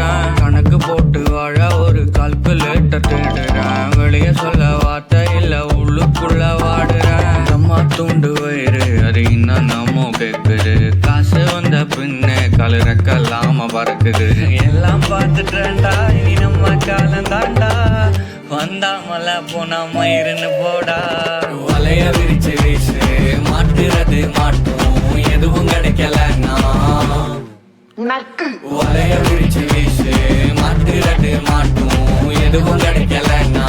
தேடுறேன் கணக்கு போட்டு வாழ ஒரு கால்குலேட்டர் தேடுறேன். வெளியே சொல்ல வார்த்தை இல்ல உள்ளுக்குள்ள வாடுறேன். அம்மா தூண்டு வயிறு அது இன்னும் நம்ம கேட்குது காசு வந்த பின்னே கலரக்கல்லாம பறக்குது. எல்லாம் பார்த்துட்டேன்டா இனி நம்ம காலம் தாண்டா வந்தா மலை போனா மயிருன்னு போடா. வலைய விரிச்சு வலைய பிடிச்சு வீசு மாட்டு மாட்டும் எதுவும் கிடைக்கலன்னா